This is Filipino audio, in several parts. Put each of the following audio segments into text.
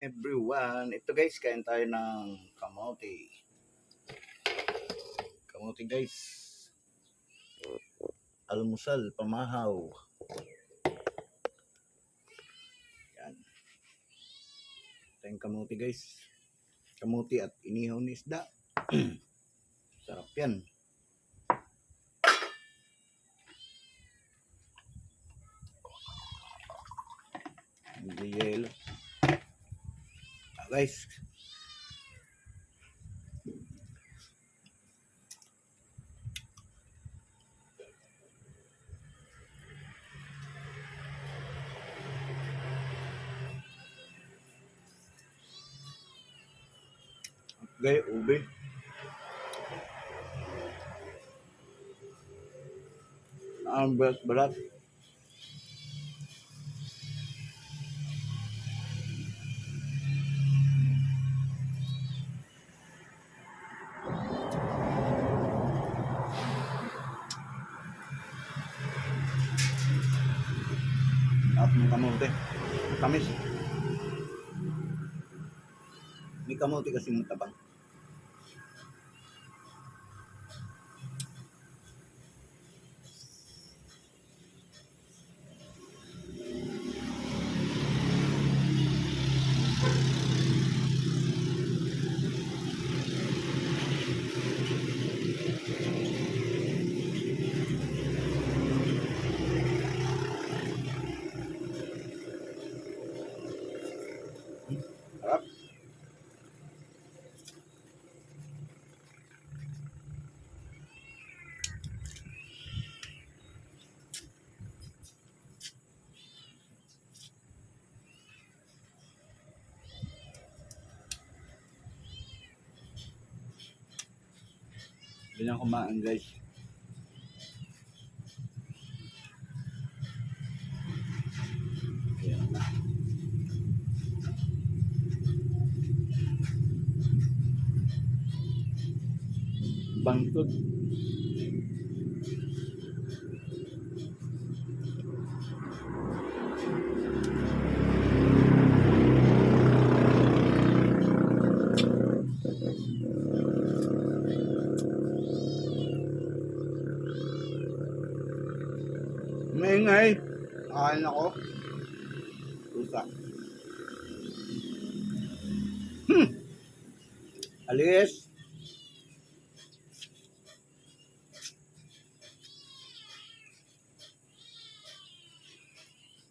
everyone. Ito guys, kain tayo ng kamote. Kamote guys. Almusal, pamahaw. Yan. Ito yung kamote guys. Kamote at inihaw ni isda. Sarap yan. Guys. Gay, ube. Ang berat-berat. Ng kamote. Tamis. May kamote kasi matabang. Ganyan kumain guys. Ayan na. Maingay. Kain ako. Pusa. Hmm. Alis.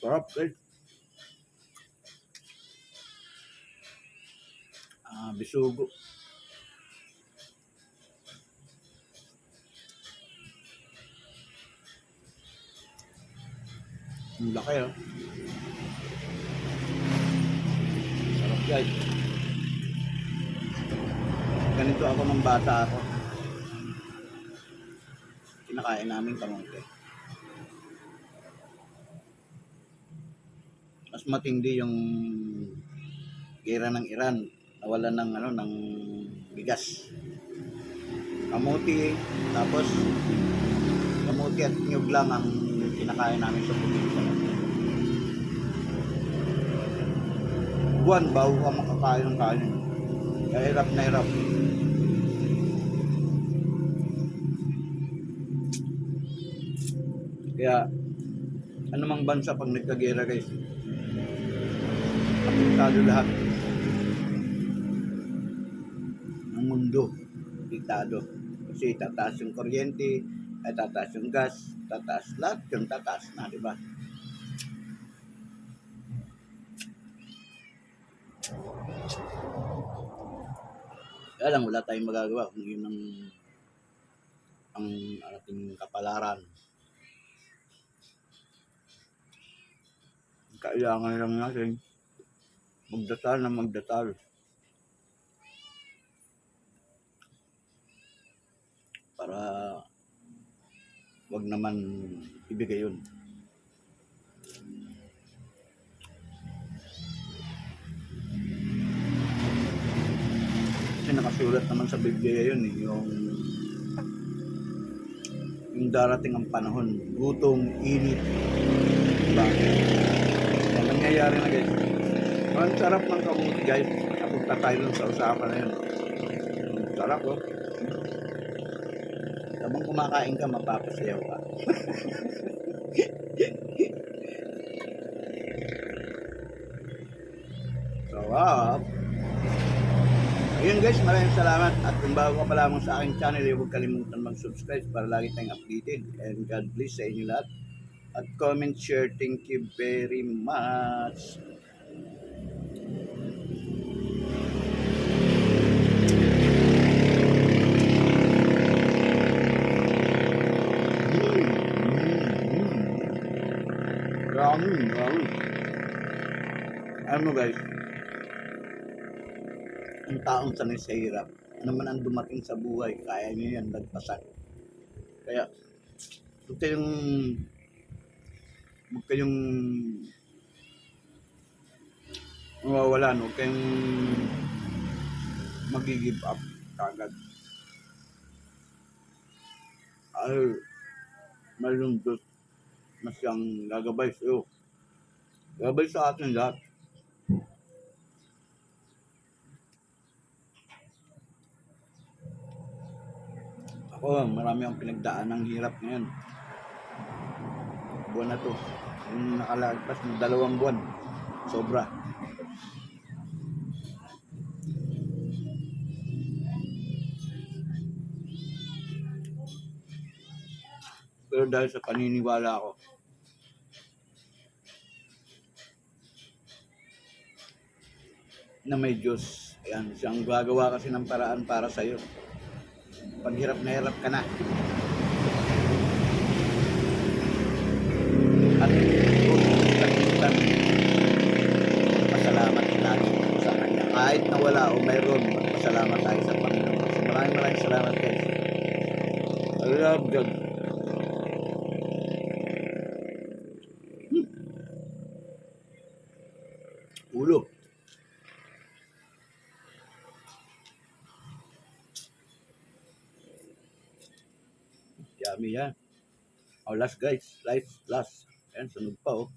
Sarap guys. Ah, bisugo. Ang laki oh. Sarap guys. Ganito ako nung bata ako. Kinakain namin kamote. mas matindi yung gera ng Iran nawala ng ano ng bigas kamuti tapos kamuti at niyog lang ang kinakain namin sa probinsya buwan bago ka makakain ng kanin. Kaya hirap na hirap. Kaya anumang bansa pag nagkagera guys apektado lahat. Ng mundo apektado. Kasi tataas yung kuryente ay tataas yung gas tataas. Lahat yung tataas na di ba? Kaya lang wala tayong magagawa kung yun ang ang ating kapalaran. Kailangan lang natin magdasal na magdasal. Para wag naman ibigay yun. Kasi nakasulat naman sa Biblia yun eh, yung yung darating ang panahon, gutom, init, diba? Yan nangyayari na guys. Ang sarap ng kamuti guys. Napunta tayo dun sa usapan na yun. Ang Sarap oh. Habang kumakain ka, mapapasayaw ka. Sarap. Ayun guys, maraming salamat. At kung bago ka pa lamang sa aking channel, huwag kalimutan mag-subscribe para lagi tayong updated. And God bless sa inyo lahat. At comment, share. Thank you very much. Yummy, yummy. Ano guys, ang taong sanay sa hirap, ano man ang dumating sa buhay, kaya nyo yan lagpasan. Kaya, huwag kayong, huwag kayong mawawalan, huwag kayong mag-give up kagad. Ay, malungkot na siyang gagabay sa'yo. Gagabay sa atin lahat. Ako, marami akong pinagdaan ng hirap ngayon. Buwan na to. Yung nakalagpas ng dalawang buwan. Sobra. Pero dahil sa paniniwala ko, na may Diyos. Ayan, siyang gagawa kasi ng paraan para sa'yo. Pag hirap na hirap ka na. At kalimutan, pasalamat sa Kanya. Kahit na wala o mayroon, magpasalamat tayo sa Panginoon. So maraming maraming salamat guys. I love God. Yummy yan. Oh, last guys. Life last. Ayan, sunog pa oh.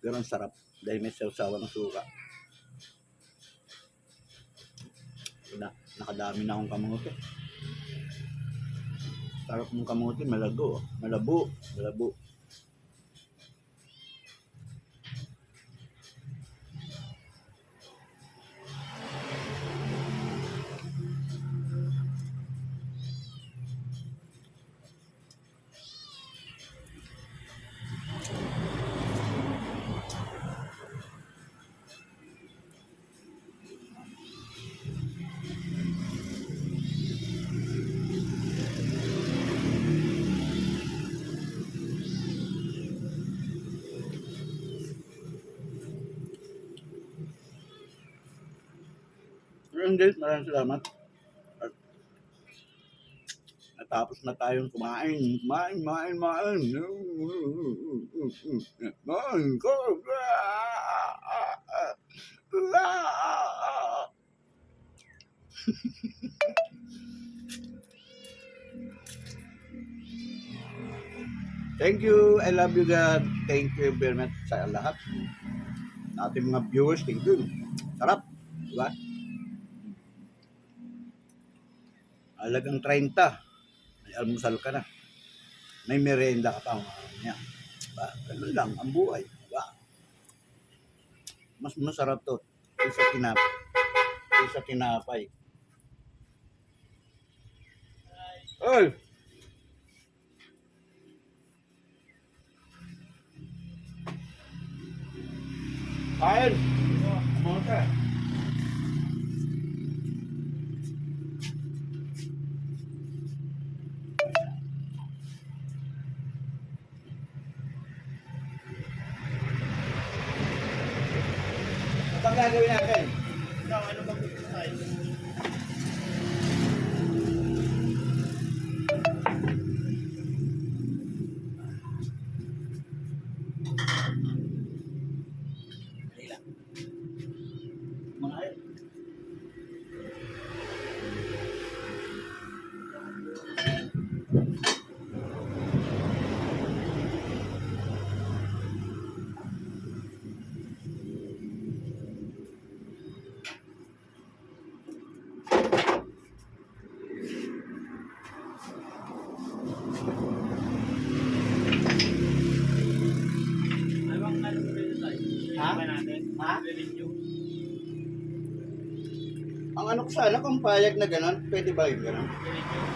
Ang sarap. Dahil may sausawa ng suka. Na, nakadami na akong kamote. Sarap ng kamote, malago. oh. Malabo. Malabo. Ayun guys, maraming salamat. At natapos na tayong kumain. Kumain, kumain, kumain. Kumain ko. Thank you. I love you God. Thank you very much sa lahat. Ating mga viewers, thank you. Sarap. Diba? Alagang 30. May almusal ka na. May merienda ka pa. Mga Diba? Ganun lang ang buhay. Diba? Mas masarap to. Kaysa tinap kaysa tinapay. Oy! Gagawin natin? ano bang gusto tayo? Kumain. Ano ko sana, kung payag na gano'n, pwede ba yung gano'n? Re-renew.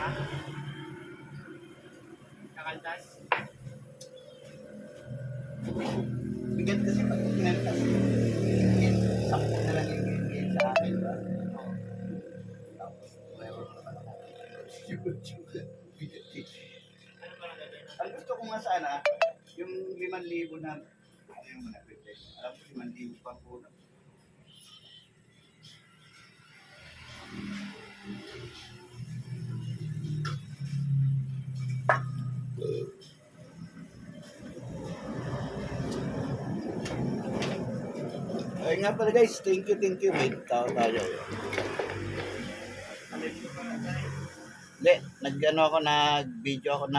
Ha? Kakaltas? Bigyan kasi pag kinaltas. Sakto na lang yung bigyan sa akin ba? Tapos, meron na naman ako. Ba ang gusto ko nga sana, yung 5,000 na, yung mga pwede. Alam ko 5,000 pang kulang. Ay nga pala guys, thank you, thank you. May tao tayo. Hindi, nag-ano ako, nag-video ako na